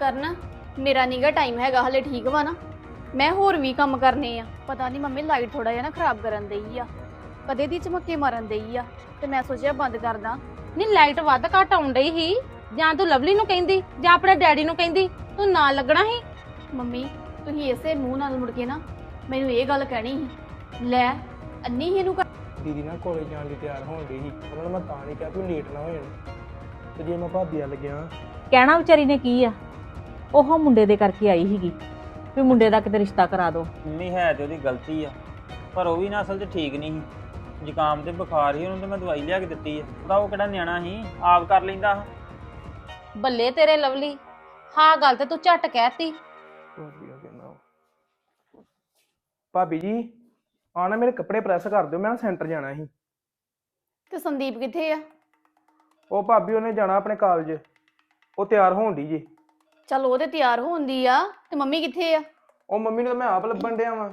ਕਰਨ ਮੇਰਾ ਨੀਗਾ ਟਾਈਮ ਹੈਗਾ ਹਲੇ ਠੀਕ ਵਾ ਨਾ। ਮੈਂ ਹੋਰ ਵੀ ਕੰਮ ਕਰਨੇ ਆ। ਪਤਾ ਨਹੀਂ ਮੰਮੀ ਲਾਈਟ ਥੋੜਾ ਜਿਹਾ ਨਾ ਖਰਾਬ ਕਰਨ ਦੇਈ ਆ। ਕਦੇ ਦੀ ਚਮੱਕੇ ਮਾਰਨ ਦੇਈ ਆ। ਤੇ ਮੈਂ ਸੋਚਿਆ ਬੰਦ ਕਰਦਾ ਨਹੀਂ ਲਾਈਟ ਵੱਧ ਘੱਟ ਆਉਣ ਡਈ ਸੀ। ਜਾਂ ਤੂੰ ਲਵਲੀ ਨੂੰ ਕਹਿੰਦੀ ਜਾਂ ਆਪਣੇ ਡੈਡੀ ਨੂੰ ਕਹਿੰਦੀ ਤੂੰ ਨਾਲ ਲੱਗਣਾ ਸੀ? ਮੰਮੀ ਤੁਸੀਂ ਇਸੇ ਮੂੰਹ ਨਾਲ ਮੁੜ ਕੇ ਨਾ ਮੈਨੂੰ ਇਹ ਗੱਲ ਕਹਿਣੀ ਸੀ। ਲੈ ਅੰਨੀ ਹੀ ਇਹਨੂੰ ਕਰ- ਦੀਦੀ ਨਾ ਕਾਲਜ ਜਾਣ ਲਈ ਤਿਆਰ ਹੋਣ ਡਈ ਸੀ। ਉਹਨਾਂ ਨੂੰ ਮੈਂ ਤਾਂ ਨਹੀਂ ਕਿਹਾ ਵੀ ਲੇਟ ਨਾ ਹੋ ਜਾਣ। ਤੇ ਜੇ ਮੈਂ ਭਾਬੀ ਵੱਲ ਗਿਆ ਕਹਿਣਾ ਵਿਚਾਰੀ ਨੇ ਕੀ ਆ? ਉਹ ਮੁੰਡੇ ਦੇ ਕਰਕੇ ਆਈ ਸੀਗੀ। ਵੀ ਮੁੰਡੇ ਦਾ ਕਿਤੇ ਰਿਸ਼ਤਾ ਕਰਾ ਦੋ। ਨਹੀਂ ਹੈ ਤੇ ਉਹਦੀ ਗਲਤੀ ਆ। ਪਰ ਉਹ ਵੀ ਨਾ ਅਸਲ 'ਚ ਠੀਕ ਨਹੀਂ ਸੀ। ਜ਼ੁਕਾਮ ਤੇ ਬੁਖਾਰ ਸੀ ਉਹਨੂੰ ਤੇ ਮੈਂ ਦਵਾਈ ਲਿਆ ਕੇ ਦਿੱਤੀ ਆ। ਉਹਦਾ ਉਹ ਕਿਹੜਾ ਨਿਆਣਾ ਸੀ? ਆਪ ਕਰ ਲੈਂਦਾ ਬੱਲੇ ਤੇਰੇ ਲਵਲੀ। ਹਾਂ ਗੱਲ ਤੇ ਤੂੰ ਝੱਟ ਕਹਿਤੀ। ਭਾਬੀ ਜੀ ਆ ਨਾ ਮੇਰੇ ਕੱਪੜੇ ਪ੍ਰੈਸ ਕਰ ਦਿਓ ਮੈਂ ਨਾ ਸੈਂਟਰ ਜਾਣਾ ਸੀ। ਤੇ ਸੰਦੀਪ ਕਿੱਥੇ ਆ? ਉਹ ਭਾਬੀ ਉਹਨੇ ਜਾਣਾ ਆਪਣੇ ਕਾਲਜ। ਉਹ ਤਿਆਰ ਹੋਣ ਦੀ ਜੀ। ਚਲ ਉਹ ਤੇ ਤਿਆਰ ਹੋਣ ਦੀ ਆ ਤੇ ਮੰਮੀ ਕਿੱਥੇ ਆ? ਉਹ ਮੰਮੀ ਨੂੰ ਤਾਂ ਮੈਂ ਆਪ ਲੱਭਣ ਡਿਆ ਵਾਂ।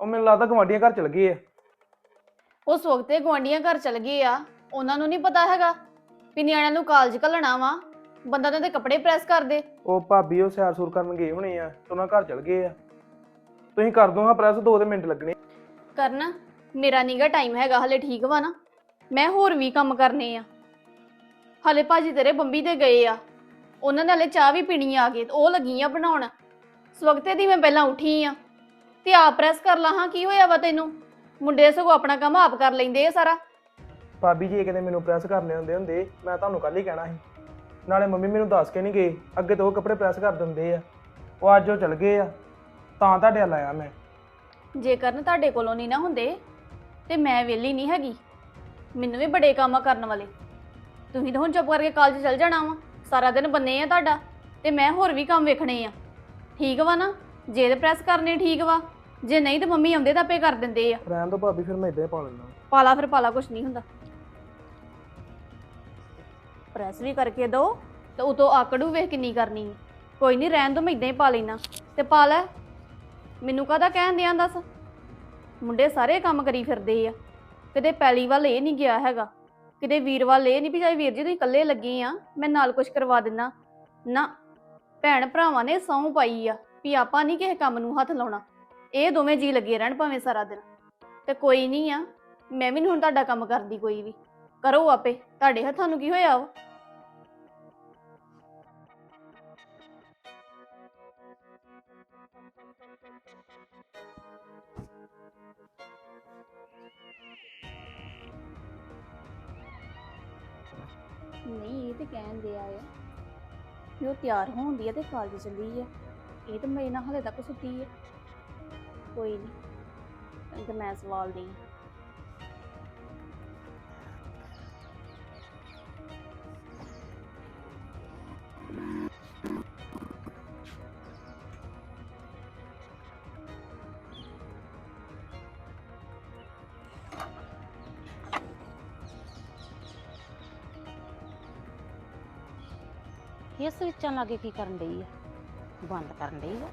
ਉਹ ਮੈਨੂੰ ਲੱਗਦਾ ਗਵਾਂਢੀਆਂ ਘਰ ਚਲ ਗਏ ਆ। ਉਸ ਵਕਤ ਇਹ ਗੁਆਂਢੀਆਂ ਘਰ ਚਲ ਗਏ ਆ ਉਹਨਾਂ ਨੂੰ ਨਹੀਂ ਪਤਾ ਹੈਗਾ ਵੀ ਨਿਆਣਿਆਂ ਨੂੰ ਕਾਲਜ ਘੱਲਣਾ ਵਾ। ਬੰਦਾ ਤਾਂ ਉਹਦੇ ਕੱਪੜੇ ਪ੍ਰੈਸ ਕਰ ਦੇ। ਉਹ ਭਾਬੀ ਉਹ ਸੈਰ ਸੂਰ ਕਰਨ ਗਏ ਹੋਣੇ ਆ ਤੇ ਉਹਨਾਂ ਘਰ ਚਲ ਗਏ ਆ। ਤੁਸੀਂ ਕਰ ਦੋ ਹਾਂ ਪ੍ਰੈਸ ਦੋ ਦੇ ਮਿੰਟ ਲੱਗਣੇ। ਕਰਨ ਮੇਰਾ ਨੀਗਾ ਟਾਈਮ ਹੈਗਾ ਹਲੇ ਠੀਕ ਵਾ ਨਾ। ਮੈਂ ਹੋਰ ਵੀ ਕੰਮ ਕਰਨੇ ਆ। ਹਲੇ ਭਾਜੀ ਤੇਰੇ ਬੰਬੀ ਤੇ ਗਏ ਆ। ਉਹਨਾਂ ਨੇ ਹਲੇ ਚਾਹ ਵੀ ਪੀਣੀ ਆ ਤੇ ਉਹ ਲੱਗੀ ਆ ਬਣਾਉਣ। ਸਵਖਤੇ ਦੀ ਮੈਂ ਪਹਿਲਾਂ ਉੱਠੀ ਆ। ਤੇ ਆਪ ਪ੍ਰੈਸ ਕਰ ਲਾ ਹਾਂ ਕੀ ਹੋਇਆ ਵਾ ਤੈਨੂੰ? ਮੁੰਡੇ ਸਗੋਂ ਆਪਣਾ ਕੰਮ ਆਪ ਕਰ ਲੈਂਦੇ ਆ ਸਾਰਾ। ਭਾਬੀ ਜੀ ਇਹ ਕਿਤੇ ਮੈਨੂੰ ਪ੍ਰੈਸ ਕਰਨੇ ਹੁੰਦੇ ਹੁੰਦੇ ਮੈਂ ਤੁਹਾਨੂੰ ਕੱਲ ਹੀ ਕਹਿਣਾ ਸੀ। ਨਾਲੇ ਮੰਮੀ ਮੈਨੂੰ ਦੱਸ ਕੇ ਨਹੀਂ ਗਏ ਅੱਗੇ ਤੋਂ ਉਹ ਕੱਪੜੇ ਪ੍ਰੈਸ ਕਰ ਦਿੰਦੇ ਆ। ਉਹ ਅੱਜ ਉਹ ਚਲ ਗਏ ਆ ਤਾਂ ਤੁਹਾਡੇ ਵੱਲ ਆਇਆ ਮੈਂ। ਜੇ ਕਰਨ ਤੁਹਾਡੇ ਕੋਲੋਂ ਨਹੀਂ ਨਾ ਹੁੰਦੇ ਤੇ ਮੈਂ ਵਿਹਲੀ ਨਹੀਂ ਹੈਗੀ। ਮੈਨੂੰ ਵੀ ਬੜੇ ਕੰਮ ਆ ਕਰਨ ਵਾਲੇ। ਤੁਸੀਂ ਤਾਂ ਹੁਣ ਚੁੱਪ ਕਰਕੇ ਕਾਲਜ ਚਲ ਜਾਣਾ ਵਾ। ਸਾਰਾ ਦਿਨ ਬੰਨੇ ਆ ਤੁਹਾਡਾ ਤੇ ਮੈਂ ਹੋਰ ਵੀ ਕੰਮ ਵੇਖਣੇ ਆ। ਠੀਕ ਵਾ ਨਾ? ਜੇ ਤੇ ਪ੍ਰੈਸ ਕਰਨੇ ਠੀਕ ਵਾ ਜੇ ਨਹੀਂ ਤੇ ਮੰਮੀ ਆਉਂਦੇ ਤਾਂ ਆਪੇ ਕਰ ਦਿੰਦੇ ਆ। ਰਹਿਣ ਦੋ ਭਾਬੀ ਫਿਰ ਮੈਂ ਇਦਾਂ ਹੀ ਪਾ ਲੈਂਦਾ। ਪਾਲਾ ਫਿਰ ਪਾਲਾ ਕੁਛ ਨਹੀਂ ਹੁੰਦਾ। ਪ੍ਰੈਸ ਵੀ ਕਰਕੇ ਦੋ ਤੇ ਉਤੋਂ ਆਕੜੂ ਵੇਖ ਕਿੰਨੀ ਕਰਨੀ ਹੈ। ਕੋਈ ਨਹੀਂ ਰਹਿਣ ਦੋ ਮੈਂ ਇਦਾਂ ਹੀ ਪਾ ਲੈਣਾ ਤੇ ਪਾ ਲੈ। ਮੈਨੂੰ ਕਾਹਦਾ ਕਹਿਣ ਦਿਆਂ ਦੱਸ? ਮੁੰਡੇ ਸਾਰੇ ਕੰਮ ਕਰੀ ਫਿਰਦੇ ਆ। ਕਿਤੇ ਪੈਲੀ ਵੱਲ ਇਹ ਨਹੀਂ ਗਿਆ ਹੈਗਾ। ਕਿਤੇ ਵੀਰ ਵੱਲ ਇਹ ਨਹੀਂ ਵੀ ਜਾਈ ਵੀਰ ਜੀ ਤੁਸੀਂ ਇਕੱਲੇ ਲੱਗੇ ਆ, ਮੈਂ ਨਾਲ ਕੁਝ ਕਰਵਾ ਦਿੰਨਾ। ਨਾ, ਭੈਣ ਭਰਾਵਾਂ ਨੇ ਸਹੁੰ ਪਾਈ ਆ ਵੀ ਆਪਾਂ ਨਹੀਂ ਕਿਸੇ ਕੰਮ ਨੂੰ ਹੱਥ ਲਾਉਣਾ। ਇਹ ਦੋਵੇਂ ਜੀ ਲੱਗੇ ਰਹਿਣ ਭਾਵੇਂ ਸਾਰਾ ਦਿਨ। ਤੇ ਕੋਈ ਨਹੀਂ ਆ, ਮੈਂ ਵੀ ਨਹੀਂ ਹੁਣ ਤੁਹਾਡਾ ਕੰਮ ਕਰਦੀ ਕੋਈ ਵੀ। ਕਰੋ ਆਪੇ, ਤੁਹਾਡੇ ਹੱਥਾਂ ਨੂੰ ਕੀ ਹੋਇਆ ਵਾ? ਨਹੀਂ, ਇਹ ਤੇ ਕਹਿੰਦੇ ਆ ਆ। ਵੀ ਉਹ ਤਿਆਰ ਹੋਉਂਦੀ ਆ ਤੇ ਕਾਲਜ ਚੱਲੀ ਆ। ਇਹ ਤਾਂ ਮੇਰੇ ਨਾਲ ਹਲੇ ਤੱਕ ਸੁੱਤੀ ਆ। ਕੋਈ ਨਹੀਂ ਤਾਂ ਮੈਂ ਸਵਾਲ ਦੀ ਇਹ ਲਾ ਕੇ ਕੀ ਕਰਨ ਡਈ ਆ? ਬੰਦ ਕਰਨ ਡਈ ਆ।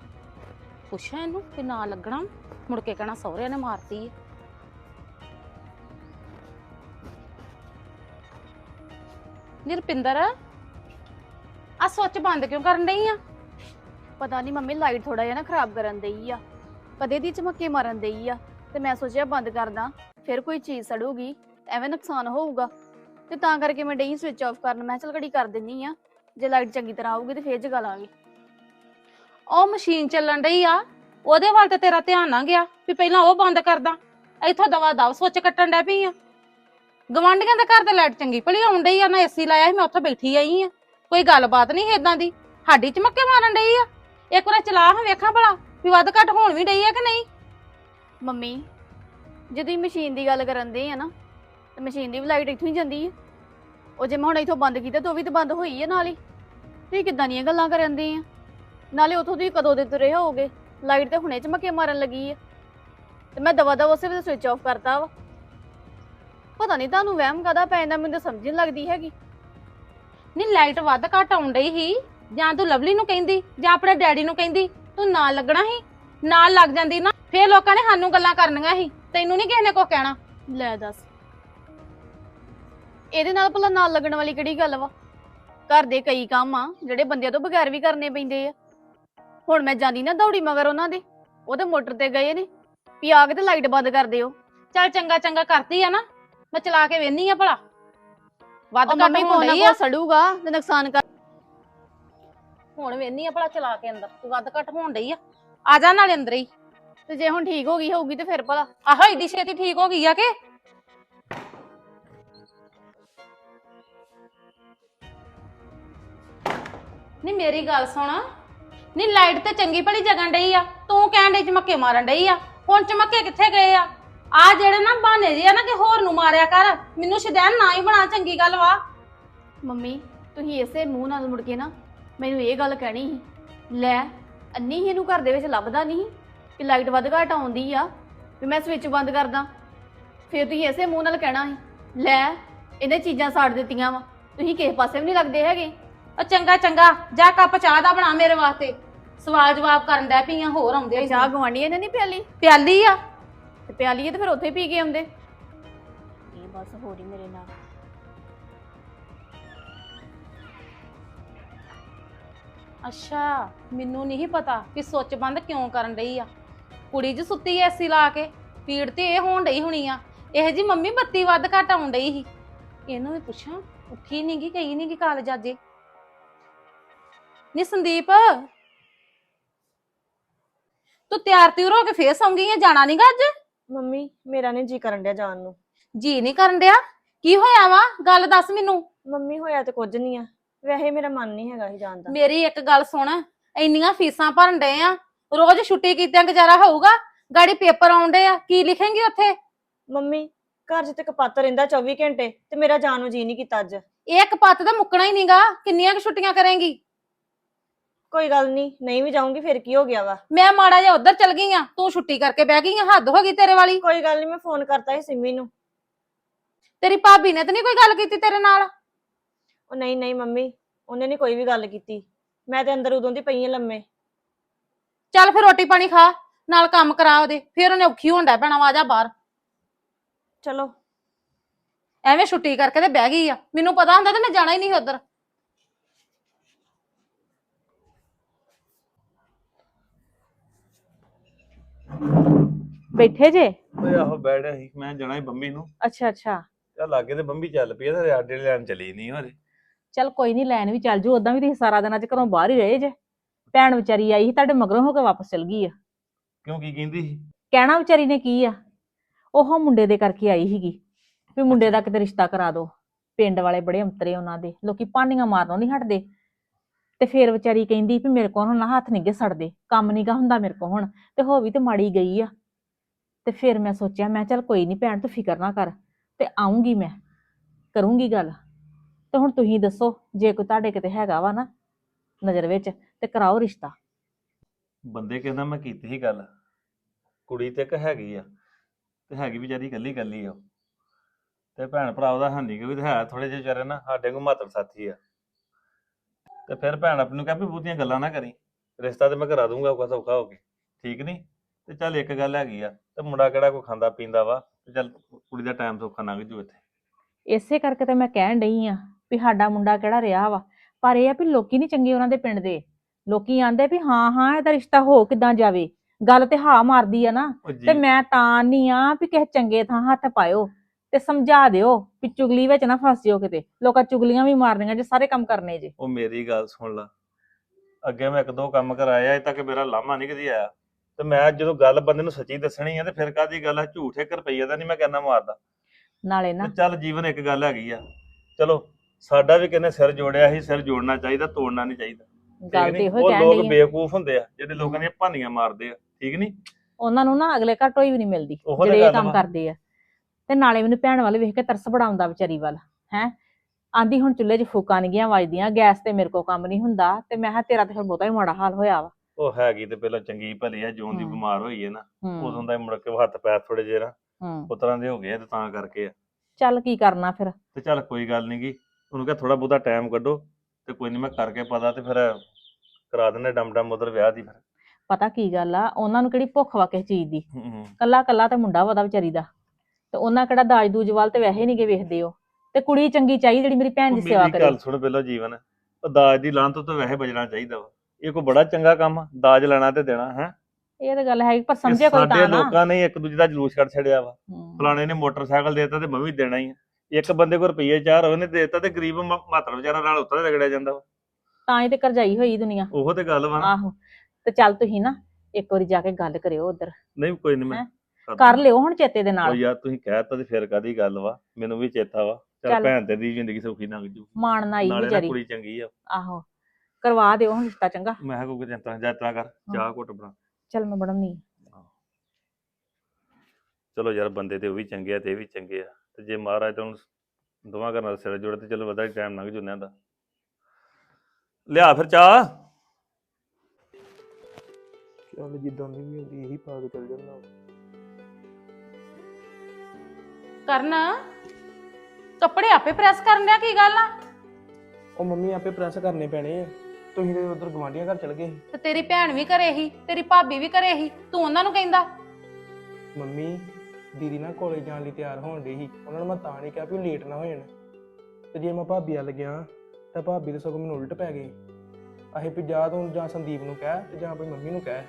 ਪੁੱਛਾਂ ਇਹਨੂੰ ਕਿ ਨਾ ਲੱਗਣਾ। ਮੁੜ ਕੇ ਕਹਿਣਾ ਸਹੁਰਿਆਂ ਨੇ ਮਾਰਤੀ ਆ। ਨਿਰਪਿੰਦਰ ਆ ਸੋਚ ਬੰਦ ਕਿਉਂ ਕਰਨ ਡਈ ਆ? ਪਤਾ ਨਹੀਂ ਮੰਮੀ, ਲਾਈਟ ਥੋੜਾ ਜਿਹਾ ਨਾ ਖਰਾਬ ਕਰਨ ਦੇਈ ਆ। ਕਦੇ ਦੀ ਚਮੱਕੇ ਮਾਰਨ ਦੇਈ ਆ। ਤੇ ਮੈਂ ਸੋਚਿਆ ਬੰਦ ਕਰਦਾ। ਫਿਰ ਕੋਈ ਚੀਜ਼ ਸੜੂਗੀ, ਐਵੇਂ ਨੁਕਸਾਨ ਹੋਊਗਾ। ਤੇ ਤਾਂ ਕਰਕੇ ਮੈਂ ਡਈ ਸਵਿਚ ਆਫ ਕਰਨ। ਮੈਂ ਕਿਹਾ ਚੱਲ ਘੜੀ ਕਰ ਦਿੰਨੀ ਆ। ਜੇ ਲਾਈਟ ਚੰਗੀ ਤਰ੍ਹਾਂ ਆਊਗੀ ਤੇ ਫੇਰ ਜਗਾ ਲਾਂਗੇ ਉਹ ਮਸ਼ੀਨ ਚੱਲਣ ਡਈ ਆ, ਉਹਦੇ ਵੱਲ ਤੇ ਤੇਰਾ ਧਿਆਨ ਨਾ ਗਿਆ ਵੀ ਪਹਿਲਾਂ ਉਹ ਬੰਦ ਕਰਦਾ। ਇੱਥੋਂ ਦਵਾ ਦਵ ਸੁੱਚ ਕੱਟਣ ਡੈ ਪਈ ਆ। ਗਵਾਂਢੀਆਂ ਦੇ ਘਰ ਤੇ ਲਾਈਟ ਚੰਗੀ ਭਲੀ ਆਉਣ ਡਈ ਆ, ਨਾ ਏਸੀ ਲਾਇਆ ਸੀ, ਮੈਂ ਉੱਥੇ ਬੈਠੀ ਆਈ ਆ। ਕੋਈ ਗੱਲਬਾਤ ਨਹੀਂ ਏਦਾਂ ਦੀ। ਸਾਡੀ ਚਮੱਕੇ ਮਾਰਨ ਡਈ ਆ। ਇੱਕ ਵਾਰ ਚਲਾ ਹਾਂ ਵੇਖਾਂ ਭਲਾ ਵੀ ਵੱਧ ਘੱਟ ਹੋਣ ਵੀ ਡਈ ਆ ਕਿ ਨਹੀਂ। ਮੰਮੀ, ਜਦੋਂ ਤੁਸੀਂ ਮਸ਼ੀਨ ਦੀ ਗੱਲ ਕਰਨ ਦੇ ਆ ਨਾ, ਤੇ ਮਸ਼ੀਨ ਦੀ ਵੀ ਲਾਈਟ ਇੱਥੋਂ ਹੀ ਜਾਂਦੀ ਹੈ ਉਹ ਜੇ ਮੈਂ ਹੁਣ ਇੱਥੋਂ ਬੰਦ ਕੀਤਾ ਤੇ ਉਹ ਵੀ ਤਾਂ ਬੰਦ ਹੋਈ ਹੈ ਨਾਲ ਹੀ। ਤੁਸੀਂ ਕਿੱਦਾਂ ਦੀਆਂ ਗੱਲਾਂ ਕਰਨ ਦੇ ਆ? ਨਾਲੇ ਉਥੋਂ ਤੁਸੀਂ ਕਦੋਂ ਦੇ ਤੁਰੇ ਹੋਗੇ ਲਾਈਟ ਤੇ ਹੁਣੇ ਚਮਕੇ ਮਾਰਨ ਲੱਗੀ ਹੈ ਤੇ ਮੈਂ ਦਵਾ ਦਵਾ ਉਸੇ ਵੇਲੇ ਸਵਿਚ ਆਫ ਕਰਤਾ ਵਾ। ਪਤਾ ਨਹੀਂ ਤੁਹਾਨੂੰ ਵਹਿਮ ਕਾਦਾ ਪੈ ਜਾਂਦਾ ਮੈਨੂੰ ਤਾਂ ਸਮਝ ਨਹੀਂ ਲੱਗਦੀ ਹੈਗੀ। ਨਹੀਂ ਲਾਈਟ ਵੱਧ ਘੱਟ ਆਉਣ ਡਈ ਸੀ। ਜਾਂ ਤੂੰ ਲਵਲੀ ਨੂੰ ਕਹਿੰਦੀ ਜਾਂ ਆਪਣੇ ਡੈਡੀ ਨੂੰ ਕਹਿੰਦੀ ਤੂੰ ਨਾਲ ਲੱਗਣਾ ਸੀ। ਨਾਲ ਲੱਗ ਜਾਂਦੀ ਨਾ ਫੇਰ ਲੋਕਾਂ ਨੇ ਸਾਨੂੰ ਗੱਲਾਂ ਕਰਨੀਆਂ ਸੀ। ਤੈਨੂੰ ਨਹੀਂ ਕਿਸੇ ਨੇ ਕੁਝ ਕਹਿਣਾ। ਲੈ ਦੱਸ। ਇਹਦੇ ਨਾਲ ਭਲਾ ਨਾਲ ਲੱਗਣ ਵਾਲੀ ਕਿਹੜੀ ਗੱਲ ਵਾ? ਘਰ ਦੇ ਕਈ ਕੰਮ ਆ ਜਿਹੜੇ ਬੰਦਿਆਂ ਤੋਂ ਬਗੈਰ ਵੀ ਕਰਨੇ ਪੈਂਦੇ ਆ। ਹੁਣ ਮੈਂ ਜਾਂਦੀ ਨਾ ਦੌੜੀ ਮਗਰ ਉਹਨਾਂ ਦੇ ਉਹ ਤੇ ਮੋਟਰ ਤੇ ਗਏ ਨੇ। ਵੀ ਆ ਕੇ ਤੇ ਲਾਈਟ ਬੰਦ ਕਰ ਦਿਓ। ਚੱਲ ਚੰਗਾ ਚੰਗਾ ਕਰਦੀ ਆ ਨਾ ਮੈਂ ਚਲਾ ਕੇ ਵੇਨੀ ਆ ਭਲਾ। ਵੱਧ ਉਹ ਘੱਟ ਮੰਮੀ ਹੋਣ ਕੋਲ ਨਾ ਡਈ ਆ। ਕੋ ਸੜੂਗਾ ਤੇ ਨੁਕਸਾਨ ਕਰ ਹੁਣ ਵੇਨੀ ਆ ਭਲਾ ਚਲਾ ਕੇ ਅੰਦਰ ਵੱਧ ਘੱਟ ਹੋਣ ਡਈ ਆ। ਆ ਜਾ ਨਾਲੇ ਅੰਦਰ ਹੀ। ਤੇ ਜੇ ਹੁਣ ਠੀਕ ਹੋ ਗਈ ਹੋਊਗੀ ਤੇ ਫਿਰ ਭਲਾ। ਆਹੋ ਏਡੀ ਛੇਤੀ ਠੀਕ ਹੋ ਗਈ ਆ ਕਿ? ਨਹੀਂ ਮੇਰੀ ਗੱਲ ਸੁਣ। ਨਹੀਂ ਲਾਈਟ ਤੇ ਚੰਗੀ ਭਲੀ ਜਗਣ ਡਈ ਆ। ਤੂੰ ਕਹਿਣ ਡਈ ਚਮੱਕੇ ਮਾਰਨ ਡਈ ਆ। ਹੁਣ ਚਮੱਕੇ ਕਿੱਥੇ ਗਏ ਆ? ਆ ਜਿਹੜੇ ਨਾ ਬਹਾਨੇ ਜੇ ਆ ਨਾ ਕਿ ਹੋਰ ਨੂੰ ਮਾਰਿਆ ਕਰ। ਮੈਨੂੰ ਸ਼ਦੈਨ ਨਾ ਹੀ ਬਣਾ, ਚੰਗੀ ਗੱਲ ਵਾ। ਮੰਮੀ, ਤੁਸੀਂ ਇਸੇ ਮੂੰਹ ਨਾਲ ਮੁੜ ਕੇ ਨਾ ਮੈਨੂੰ ਇਹ ਗੱਲ ਕਹਿਣੀ ਸੀ। ਲੈ, ਅੰਨੀ ਹੀ ਇਹਨੂੰ ਘਰ ਦੇ ਵਿੱਚ ਲੱਭਦਾ ਨਹੀਂ ਕਿ ਲਾਈਟ ਵੱਧ ਘੱਟ ਆਉਂਦੀ ਆ, ਵੀ ਮੈਂ ਸਵਿੱਚ ਬੰਦ ਕਰਦਾ। ਫਿਰ ਤੁਸੀਂ ਇਸੇ ਮੂੰਹ ਨਾਲ ਕਹਿਣਾ ਸੀ, ਲੈ, ਇਹਨੇ ਚੀਜ਼ਾਂ ਸਾੜ ਦਿੱਤੀਆਂ ਵਾ। ਤੁਸੀਂ ਕਿਸੇ ਪਾਸੇ ਵੀ ਨਹੀਂ ਲੱਗਦੇ ਹੈਗੇ। ਉਹ ਚੰਗਾ ਚੰਗਾ ਜਾ ਕੱਪ ਚਾਹ ਦਾ ਬਣਾ ਮੇਰੇ ਵਾਸਤੇ। ਸਵਾਲ ਜਵਾਬ ਕਰਨ ਡੈ ਪਈਆਂ ਹੋਰ ਆਉਂਦੇ ਤੇ ਚਾਹ ਗਵਾਂਢੀਆਂ ਨੇ ਨਹੀਂ ਪਿਆਲੀ? ਪਿਆਲੀ ਆ। ਤੇ ਪਿਆਲੀ ਤੇ ਫਿਰ ਉੱਥੇ ਪੀ ਕੇ ਆਉਂਦੇ। ਇਹ ਬਸ ਹੋ ਰਹੀ ਮੇਰੇ ਨਾਲ। ਅੱਛਾ ਮੈਨੂੰ ਨਹੀਂ ਪਤਾ ਕਿ ਸੁੱਚ ਬੰਦ ਕਿਉਂ ਕਰਨ ਰਹੀ ਆ। ਕੁੜੀ ਜੀ ਸੁੱਤੀ ਐ ਏਸੀ ਲਾ ਕੇ ਪੀੜ ਤੇ ਇਹ ਹੋਣ ਡਈ ਹੋਣੀ ਆ। ਇਹ ਜੀ ਮੰਮੀ ਬੱਤੀ ਵੱਧ ਘੱਟ ਆਉਣ ਡਈ ਸੀ। ਇਹਨੂੰ ਵੀ ਪੁੱਛਾਂ ਉੱਠੀ ਨੀ ਗੀ ਗਈ ਨੀ ਗੀ ਕਾਲਜ ਅੱਜ? ਨੀ ਸੰਦੀਪ। ਤੂੰ ਤਿਆਰ ਤਿਉਰ ਹੋ ਕੇ ਫੇਰ ਸੌਂ ਗਈ ਆ ਜਾਣਾ ਨੀਗਾ ਅੱਜ? ਮੰਮੀ ਮੇਰਾ ਨਹੀਂ ਜੀ ਕਰਨ ਡਿਆ ਜਾਣ ਨੂੰ। ਜੀ ਨਹੀਂ ਕਰਨ ਡਿਆ? ਕੀ ਹੋਇਆ ਵਾ? ਗੱਲ ਦੱਸ ਮੈਨੂੰ। ਮੰਮੀ ਹੋਇਆ ਤੇ ਕੁਝ ਨਹੀਂ ਆ। ਵੈਸੇ ਮੇਰਾ ਮਨ ਨਹੀਂ ਹੈਗਾ ਹੀ ਜਾਣ ਦਾ। ਮੇਰੀ ਇੱਕ ਗੱਲ ਸੁਣ ਇੰਨੀਆਂ ਫੀਸਾਂ ਭਰਨ ਡਏ ਆ ਰੋਜ਼ ਛੁੱਟੀ ਕੀਤਿਆਂ ਗੁਜ਼ਾਰਾ ਹੋਊਗਾ ਗਾੜੀ ਪੇਪਰ ਆਉਂਦੇ ਆ ਕੀ ਲਿਖੇਂਗੀ ਉੱਥੇ? ਮੰਮੀ ਘਰ 'ਚ ਤੇ ਕਪੱਤ ਰਹਿੰਦਾ 24 ਘੰਟੇ ਤੇ ਮੇਰਾ ਜਾਣ ਨੂੰ ਜੀ ਨਹੀਂ ਕੀਤਾ ਅੱਜ। ਇੱਕ ਪੱਤ ਤਾਂ ਮੁੱਕਣਾ ਹੀ ਨਹੀਂਗਾ ਕਿੰਨੀਆਂ ਕੁ ਛੁੱਟੀਆਂ ਕਰੇਂਗੀ? ਕੋਈ ਗੱਲ ਨਹੀਂ ਨਹੀਂ ਵੀ ਜਾਊਂਗੀ ਫਿਰ ਕੀ ਹੋ ਗਿਆ ਵਾ। ਮੈਂ ਮਾੜਾ ਜਿਹਾ ਉਧਰ ਚਲ ਗਈ ਆ ਤੂੰ ਛੁੱਟੀ ਕਰਕੇ ਬਹਿ ਗਈ ਆ ਹੱਦ ਹੋ ਗਈ ਤੇਰੇ ਵਾਲੀ। ਕੋਈ ਗੱਲ ਨਹੀਂ ਮੈਂ ਫੋਨ ਕਰਤਾ ਸੀ ਸਿੰਮੀ ਨੂੰ। ਤੇਰੀ ਭਾਬੀ ਨੇ ਤਾਂ ਨਹੀਂ ਕੋਈ ਗੱਲ ਕੀਤੀ ਤੇਰੇ ਨਾਲ? ਉਹ ਨਹੀਂ ਨਹੀਂ ਮੰਮੀ ਉਹਨੇ ਨਹੀਂ ਕੋਈ ਵੀ ਗੱਲ ਕੀਤੀ। ਮੈਂ ਤੇ ਅੰਦਰ ਉਦੋਂ ਦੀ ਪਈ ਆ ਲੰਮੇ। ਚੱਲ ਫਿਰ ਰੋਟੀ ਪਾਣੀ ਖਾ ਨਾਲ ਕੰਮ ਕਰਾ ਉਹਦੇ ਫਿਰ ਉਹਨੇ ਔਖੀ ਹੁੰਦਾ ਪੈਣਾ ਵਾ ਜਾ ਬਾਹਰ। ਚਲੋ। ਐਵੇਂ ਛੁੱਟੀ ਕਰਕੇ ਤੇ ਬਹਿ ਗਈ ਆ ਮੈਨੂੰ ਪਤਾ ਹੁੰਦਾ ਤੇ ਮੈਂ ਜਾਣਾ ਹੀ ਨਹੀਂ ਉਧਰ। ਬੈਠੇ ਜੇ? ਓਏ ਆਹੋ ਬੈਠਿਆ ਸੀ ਮੈਂ ਜਾਣਾ ਸੀ ਬੰਬੀ ਨੂੰ। ਅੱਛਾ ਅੱਛਾ। ਚੱਲ ਲਾਗੇ ਤੇ ਬੰਬੀ ਚੱਲ ਪਈ ਆ ਤੇ ਆਡੇ ਲੈਣ ਚਲੀ ਨਹੀਂ ਹੋਰੇ ਚੱਲ ਕੋਈ ਨਹੀਂ ਲੈਣ ਵੀ ਚੱਲ ਜੂ ਉਦਾਂ ਵੀ ਤੁਸੀਂ ਸਾਰਾ ਦਿਨ ਅੱਜ ਘਰੋਂ ਬਾਹਰ ਹੀ ਰਹੇ ਜੇ। ਭੈਣ ਵਿਚਾਰੀ ਆਈ ਸੀ ਤੁਹਾਡੇ ਮਗਰੋਂ ਹੋ ਕੇ ਵਾਪਸ ਚਲ ਗਈ ਆ। ਕਿਉਂ ਕੀ ਕਹਿੰਦੀ ਸੀ? ਕਹਿਣਾ ਵਿਚਾਰੀ ਨੇ ਕੀ ਆ? ਉਹ ਮੁੰਡੇ ਦੇ ਕਰਕੇ ਆਈ ਸੀਗੀ ਵੀ ਮੁੰਡੇ ਦਾ ਕਿਤੇ ਰਿਸ਼ਤਾ ਕਰਾ ਦਿਓ ਪਿੰਡ ਵਾਲੇ ਬੜੇ ਅੰਤਰੇ ਉਹਨਾਂ ਦੇ ਲੋਕੀ ਪਾਨੀਆਂ ਮਾਰਨੋਂ ਨਹੀਂ ਹਟਦੇ। ਤੇ ਫੇਰ ਵਿਚਾਰੀ ਕਹਿੰਦੀ ਵੀ ਮੇਰੇ ਕੋਲ ਹੁਣ ਨਾ ਹੱਥ ਨਹੀਂ ਗੇ ਸੜਦੇ ਕੰਮ ਨਹੀਂਗਾ ਹੁੰਦਾ ਮੇਰੇ ਕੋਲ ਹੁਣ ਤੇ ਹੋ ਵੀ ਤੇ ਮਾੜੀ ਗਈ ਆ। ਤੇ ਫਿਰ ਮੈਂ ਸੋਚਿਆ, ਮੈਂ ਚੱਲ ਕੋਈ ਨਹੀਂ ਭੈਣ ਤੂੰ ਫਿਕਰ ਨਾ ਕਰ ਤੇ ਆਉਂਗੀ ਮੈਂ, ਕਰੂੰਗੀ ਗੱਲ। ਤੇ ਹੁਣ ਤੁਸੀਂ ਦੱਸੋ, ਜੇ ਕੋਈ ਤੁਹਾਡੇ ਕਿਤੇ ਹੈਗਾ ਵਾ ਨਾ ਨਜ਼ਰ ਵਿੱਚ ਤੇ ਕਰਾਓ ਰਿਸ਼ਤਾ। ਬੰਦੇ ਕਹਿੰਦਾ ਮੈਂ ਕੀਤੀ ਸੀ ਗੱਲ, ਕੁੜੀ ਤੇ ਇੱਕ ਹੈਗੀ ਆ, ਤੇ ਹੈਗੀ ਵਿਚਾਰੀ ਇਕੱਲੀ ਇਕੱਲੀ ਆ ਉਹ। ਤੇ ਭੈਣ ਭਰਾ ਉਹਦਾ ਹਾਨੀ ਕਿ ਵੀ ਤੇ ਹੈ ਥੋੜੇ ਜਿਹੇ ਵਿਚਾਰੇ ਨਾ, ਸਾਡੇ ਕੋਲ ਮਾਤਰ ਸਾਥੀ ਆ। ਤੇ ਫਿਰ ਭੈਣ ਆਪਣੀ ਨੂੰ ਕਹਿ ਵੀ ਬਹੁਤੀਆਂ ਗੱਲਾਂ ਨਾ ਕਰੀ, ਰਿਸ਼ਤਾ ਤੇ ਮੈਂ ਕਰਾ ਦੂੰਗਾ, ਔਖਾ ਸੌਖਾ ਹੋ ਕੇ। ਠੀਕ ਨਹੀਂ ਤੇ ਚੱਲ ਇੱਕ ਗੱਲ ਹੈਗੀ ਆ ਤੇ ਮੁੰਡਾ ਕਿਹੜਾ ਕੋਈ ਖਾਂਦਾ ਪੀਂਦਾ ਵਾ? ਤੇ ਚੱਲ ਕੁੜੀ ਦਾ ਟਾਈਮ ਸੌਖਾ ਲੰਘ ਜੂ ਇੱਥੇ। ਇਸੇ ਕਰਕੇ ਤੇ ਮੈਂ ਕਹਿਣ ਡਈ ਆ ਵੀ ਸਾਡਾ ਮੁੰਡਾ ਕਿਹੜਾ ਰਿਹਾ ਵਾ। ਪਰ ਇਹ ਆ ਵੀ ਲੋਕੀ ਨਹੀਂ ਚੰਗੇ ਉਹਨਾਂ ਦੇ ਪਿੰਡ ਦੇ। ਲੋਕੀ ਆਂਦੇ ਵੀ ਹਾਂ ਹਾਂ ਇਹਦਾ ਰਿਸ਼ਤਾ ਹੋ ਕਿਦਾਂ ਜਾਵੇ? ਗੱਲ ਤੇ ਹਾਂ ਮਾਰਦੀ ਆ ਨਾ। ਉਹ ਤੇ ਮੈਂ ਤਾਂ ਨਹੀਂ ਆ ਵੀ ਕਿਸੇ ਚੰਗੇ ਥਾਂ ਹੱਥ ਪਾਇਓ ਤੇ ਸਮਝਾ ਦਿਓ ਵੀ ਚੁਗਲੀ ਵਿੱਚ ਨਾ ਫਸ ਜਿਓ ਕਿਤੇ। ਲੋਕਾਂ ਚੁਗਲੀਆਂ ਵੀ ਮਾਰਨੀਆਂ ਜੇ ਸਾਰੇ ਕੰਮ ਕਰਨੇ ਜੇ। ਉਹ ਮੇਰੀ ਗੱਲ ਸੁਣ ਲਾ। ਅੱਗੇ ਮੈਂ ਇੱਕ ਦੋ ਕੰਮ ਕਰਾਇਆ ਅਜੇ ਤੱਕ ਮੇਰਾ ਲਾਮਾ ਨਹੀਂ ਕਦੀ ਆਇਆ। ਤੇ ਮੈਂ ਜਦੋਂ ਗੱਲ ਬੰਦੇ ਨੂੰ ਸੱਚੀ ਦੱਸਣੀ ਆ ਤੇ ਫਿਰ ਕਾਦੀ ਗੱਲ ਆ? ਝੂਠ ਇੱਕ ਰੁਪਈਆ ਦਾ ਨਹੀਂ ਮੈਂ ਕਹਿੰਦਾ ਮਾਰਦਾ। ਨਾਲੇ ਨਾ। ਤੇ ਚੱਲ ਜੀਵਨ ਇੱਕ ਗੱਲ ਹੈਗੀ ਆ। ਚਲੋ ਸਾਡਾ ਵੀ ਕਿੰਨੇ ਸਿਰ ਜੋੜਿਆ ਸੀ ਸਿਰ ਜੋੜਨਾ ਚਾਹੀਦਾ ਤੋੜਨਾ ਨਹੀਂ ਚਾਹੀਦਾ। ਠੀਕ ਗੱਲ ਤੇ ਨੀ? ਇਹੋ ਉਹ ਕਹਿਣ ਲੋਕ ਡਈ ਆ। ਬੇਵਕੂਫ ਹੁੰਦੇ ਆ ਜਿਹੜੇ ਲੋਕਾਂ ਦੀਆਂ ਭਾਨੀਆਂ ਮਾਰਦੇ ਆ। ਠੀਕ ਨਹੀਂ ਉਹਨਾਂ ਨੂੰ ਨਾ ਅਗਲੇ ਘਰ ਟੋਈ ਵੀ ਨਹੀਂ ਮਿਲਦੀ ਉਹੋ ਤਾਂ ਜਿਹੜੇ ਇਹ ਗੱਲ ਕੰਮ ਵਾ। ਕਰਦੇ ਆ। ਤੇ ਨਾਲੇ ਮੈਨੂੰ ਭੈਣ ਵੱਲ ਵੇਖ ਕੇ ਤਰਸ ਬੜਾਉਂਦਾ ਵਿਚਾਰੀ ਵੱਲ ਹੈ? ਆਂਦੀ ਹੁਣ ਚੁੱਲ੍ਹੇ 'ਚ ਫੂਕਾਂ ਨਹੀਂ ਗਿਆ ਵੱਜਦੀਆਂ ਗੈਸ ਤੇ ਮੇਰੇ ਕੋ ਕੰਮ ਨਹੀਂ ਹੁੰਦਾ ਤੇ ਮੈਂ ਕਿਹਾ ਤੇਰਾ ਤੇ ਫਿਰ ਬਹੁਤਾ ਹੀ ਮਾੜਾ ਹਾਲ ਹੋਇਆ ਵਾ। ਉਹ ਹੈਗੀ ਤੇ ਪਹਿਲਾਂ ਚੰਗੀ ਭਲੀ ਆ ਜਿਉਂ ਦੀ ਹਮ। ਬਿਮਾਰ ਹੋਈ ਹੈ ਨਾ ਹੂੰ। ਉਦੋਂ ਦਾ ਹੀ ਮੁੜ ਕੇ ਹੱਥ ਪੈਰ ਥੋੜੇ ਜਿਹੇ ਨਾ ਹੂੰ। ਪੁੱਤਰਾਂ ਦੇ ਹੋ ਗਏ ਆ ਤੇ ਤਾਂ ਕਰਕੇ ਆ। ਚੱਲ ਕੀ ਕਰਨਾ ਫਿਰ? ਤੇ ਚੱਲ ਕੋਈ ਗੱਲ ਨੀ ਗੀ ਉਹਨੂੰ ਕਹ ਥੋੜਾ ਬਹੁਤਾ ਟਾਈਮ ਕੱਢੋ ਤੇ ਕੋਈ ਨਹੀਂ ਮੈਂ ਕਰਕੇ ਪਤਾ ਤੇ ਫਿਰ ਕਰਾ ਦਿੰਦੇ ਡਮ ਡਮ ਉਧਰ ਵਿਆਹ ਦੀ ਫਿਰ। ਪਤਾ ਕੀ ਗੱਲ ਆ ਉਹਨਾਂ ਨੂੰ ਕਿਹੜੀ ਭੁੱਖ ਵਾ ਕਿਸੇ ਚੀਜ਼ ਦੀ? ਹੂੰ ਹੂੰ। ਕੱਲਾ ਕੱਲਾ ਤੇ ਮੁੰਡਾ ਵਦਾ ਵਿਚਾਰੀ ਦਾ। ਤੇ ਉਹਨਾਂ ਕਿਹੜਾ ਦਾਜ ਦੂਜ ਵੱਲ ਤੇ ਵੈਸੇ ਨਹੀਂਗੇ ਵੇਖਦੇ ਉਹ। ਤੇ ਕੁੜੀ ਚੰਗੀ ਚਾਹੀਦੀ ਜਿਹੜੀ ਮੇਰੀ ਭੈਣ ਦੀ ਉਹ ਸੇਵਾ ਮੇਰੀ ਕਰੇ। ਗੱਲ ਸੁਣ ਪਹਿਲਾਂ ਜੀਵਨ ਉਹ ਦਾਜ ਦੀ ਲਾਂਤ ਤੋਂ ਵੈਸੇ ਬਚਣਾ ਚਾਹੀਦਾ ਵਾ। ਇਹ ਕੋਈ ਬੜਾ ਚੰਗਾ ਕੰਮ ਆ ਦਾਜ ਲੈਣਾ ਤੇ ਦੇਣਾ ਹੈ? ਇਹ ਤਾਂ ਗੱਲ ਹੈ ਪਰ ਸਮਝੇ ਕੋਈ ਸਾਡੇ ਤਾਂ ਨਾ। ਲੋਕਾਂ ਨੇ ਇੱਕ ਦੂਜੇ ਦਾ ਜਲੂਸ ਕੱਢ ਛੱਡਿਆ ਵਾ। ਫਲਾਣੇ ਨੇ ਮੋਟਰਸਾਈਕਲ ਦੇਤਾ ਤੇ ਮੈਂ ਵੀ ਦੇਣਾ ਹੀ ਆ। ਇੱਕ ਬੰਦੇ ਕੋਲ ਰੁਪਈਏ ਚਾਰ ਉਹਨੇ ਦੇਤਾ ਤੇ ਗਰੀਬ ਮ- ਮਾਤਰ ਵਿਚਾਰਾ ਨਾਲ ਉੱਤਰ ਰਗੜਿਆ ਜਾਂਦਾ ਵਾ। ਤਾਂ ਹੀ ਤੇ ਕਰਜਾਈ ਹੋਈ ਦੁਨੀਆ। ਉਹੋ ਤੇ ਗੱਲ ਵਾ ਨਾ। ਆਹੋ ਤੇ ਚੱਲ ਤੁਸੀਂ ਨਾ ਇੱਕ ਵਾਰੀ ਜਾ ਕੇ ਗੱਲ ਕਰਿਓ ਉਧਰ। ਨਹੀਂ ਕੋਈ ਨਹੀਂ ਮੈਂ ਹੈਂ? ਕਰ। ਲਿਓ ਹੁਣ ਚੇਤੇ ਦੇ ਉਹ ਨਾਲ ਯਾਰ ਤੁਸੀਂ ਕਹਿਤਾ ਤੇ ਫਿਰ ਕਾਦੀ ਗੱਲ ਵਾ? ਮੈਨੂੰ ਵੀ ਚੇਤਾ ਵਾ। ਚੱਲ ਚੱਲ। ਭੈਣ ਤੇ ਦੀ ਜ਼ਿੰਦਗੀ ਸੌਖੀ ਲੰਘ ਜੂ। ਮਾਣ ਨਾ ਆਈ ਨਾਲੇ ਨਾ ਵਿਚਾਰੀ। ਕੁੜੀ ਚੰਗੀ ਆ। ਆਹੋ। ਕਰਵਾ ਦਿਓ ਹੁਣ ਰਿਸ਼ਤਾ ਚੰਗਾ। ਮੈਂ ਕਿਹਾ ਕੋਈ ਚਿੰਤਾ ਜਾਤਰਾ ਕਰ ਚਾਹ ਘੁੱਟ ਬਣਾ। ਚੱਲ ਮੈਂ ਬਣਾਉਣੀ ਚਲੋ ਯਾਰ ਬੰਦੇ ਤੇ ਉਹ ਵੀ ਚੰਗੇ ਆ ਤੇ ਇਹ ਵੀ ਚੰਗੇ ਆ। ਤੇ ਜੇ ਮਹਾਰਾਜ ਤੁਹਾਨੂੰ ਦੋਵਾਂ ਘਰਾਂ ਦਾ ਸਿਰ ਜੋੜੇ ਤੇ ਚਲੋ ਵਧਾ ਟਾਈਮ ਲੰਘ ਜੁਨਿਆਂ ਦਾ। ਲਿਆ ਫਿਰ ਚਾਹ। ਚੱਲ ਜਿੱਦਾਂ ਦੀ ਵੀ ਹੁੰਦੀ ਇਹੀ ਪਾ ਕੇ ਚੱਲ ਜਾਂਦਾ ਕਰਨ ਕੱਪੜੇ ਆਪੇ ਪ੍ਰੈਸ ਕਰਨ ਡਿਆ ਕੀ ਗੱਲ ਆ? ਉਹ ਮੰਮੀ ਆਪੇ ਪ੍ਰੈਸ ਕਰਨੇ ਪੈਣੇ ਆ। ਤੁਸੀਂ ਤੇ ਉਧਰ ਗਵਾਂਢੀਆਂ ਘਰ ਚਲ ਗਏ ਸੀ। ਤੇ ਤੇਰੀ ਭੈਣ ਵੀ ਘਰੇ ਹੀ ਤੇਰੀ ਭਾਬੀ ਵੀ ਘਰੇ ਹੀ ਤੂੰ ਉਹਨਾਂ ਨੂੰ ਕਹਿੰਦਾ? ਮੰਮੀ ਦੀਦੀ ਨਾ ਕਾਲਜ ਜਾਣ ਲਈ ਤਿਆਰ ਹੋਣ ਡਈ ਸੀ। ਉਹਨਾਂ ਨੂੰ ਮੈਂ ਤਾਂ ਨਹੀਂ ਕਿਹਾ ਵੀ ਲੇਟ ਨਾ ਹੋ ਜਾਣ। ਤੇ ਜੇ ਮੈਂ ਭਾਬੀ ਵੱਲ ਗਿਆ ਤਾਂ ਭਾਬੀ ਦੇ ਸਗੋਂ ਮੈਨੂੰ ਉਲਟ ਪੈ ਗਈ ਆਹੇ ਵੀ ਜਾ ਤੂੰ ਜਾਂ ਸੰਦੀਪ ਨੂੰ ਕਹਿ ਤੇ ਜਾਂ ਆਪਣੀ ਮੰਮੀ ਨੂੰ ਕਹਿ।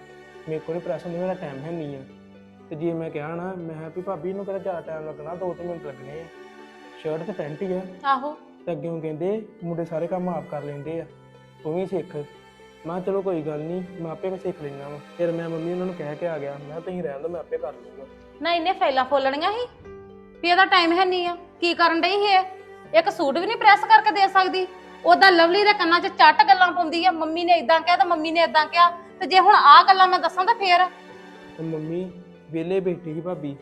ਮੇਰੇ ਕੋਲ ਪ੍ਰੈਸ ਹੁੰਦੀ ਮੇਰਾ ਟਾਈਮ ਹੈ ਨਹੀਂ ਆ। ਤੇ ਜੇ ਮੈਂ ਕਿਹਾ ਨਾ ਮੈਂ ਕਿਹਾ ਵੀ ਭਾਬੀ ਨੂੰ ਕਿਹੜਾ ਜ਼ਿਆਦਾ ਟਾਈਮ ਲੱਗਣਾ ਦੋ ਤਿੰਨ ਮਿੰਟ ਲੱਗਣੇ ਆ। ਸ਼ਰਟ ਤੇ ਪੈਂਟ ਹੀ ਆ। ਆਹੋ। ਤੇ ਅੱਗੇ ਉਹ ਕਹਿੰਦੇ ਮੁੰਡੇ ਸਾਰੇ ਕੰਮ ਆਪ ਕਰ ਲੈਂਦੇ ਆ। ਤੂੰ ਵੀ ਸਿੱਖ। ਮੈਂ ਕਿਹਾ ਚਲੋ ਕੋਈ ਗੱਲ ਨਹੀਂ ਮੈਂ ਆਪੇ ਸਿੱਖ ਲੈਣਾ ਵਾ। ਫਿਰ ਮੈਂ ਮੰਮੀ ਉਹਨਾਂ ਨੂੰ ਕਹਿ ਕੇ ਆ ਗਿਆ ਮੈਂ ਕਿਹਾ ਤੁਸੀਂ ਰਹਿਣ ਦਿਓ ਮੈਂ ਆਪੇ ਕਰ ਲੂੰਗਾ। ਨਾ ਇਹਨੇ ਫੈਲਾ ਫੋਲਣੀਆਂ ਸੀ? ਵੀ ਇਹਦਾ ਟਾਈਮ ਹੈ ਨਹੀਂ ਆ। ਕੀ ਕਰਨ ਡਈ ਇਹ? ਇੱਕ ਸੂਟ ਵੀ ਨਹੀਂ ਪ੍ਰੈਸ ਕਰਕੇ ਦੇ ਸਕਦੀ। ਉਹਦਾ ਲਵਲੀ ਦੇ ਕੰਨਾਂ 'ਚ ਚੱਟ ਗੱਲਾਂ ਪਾਉਂਦੀ ਆ। ਮੰਮੀ ਨੇ ਇਦਾਂ ਕਿਹਾ ਤੇ ਮੰਮੀ ਨੇ ਇਦਾਂ ਕਿਹਾ। ਤੇ ਜੇ ਹੁਣ ਆਹ ਗੱਲਾਂ ਮੈਂ ਦੱਸਾਂ ਤਾਂ ਫੇਰ। ਤੇ ਮੰਮੀ ਵਿਹਲੇ ਬੈਠੀ ਸੀ ਭਾਬੀ।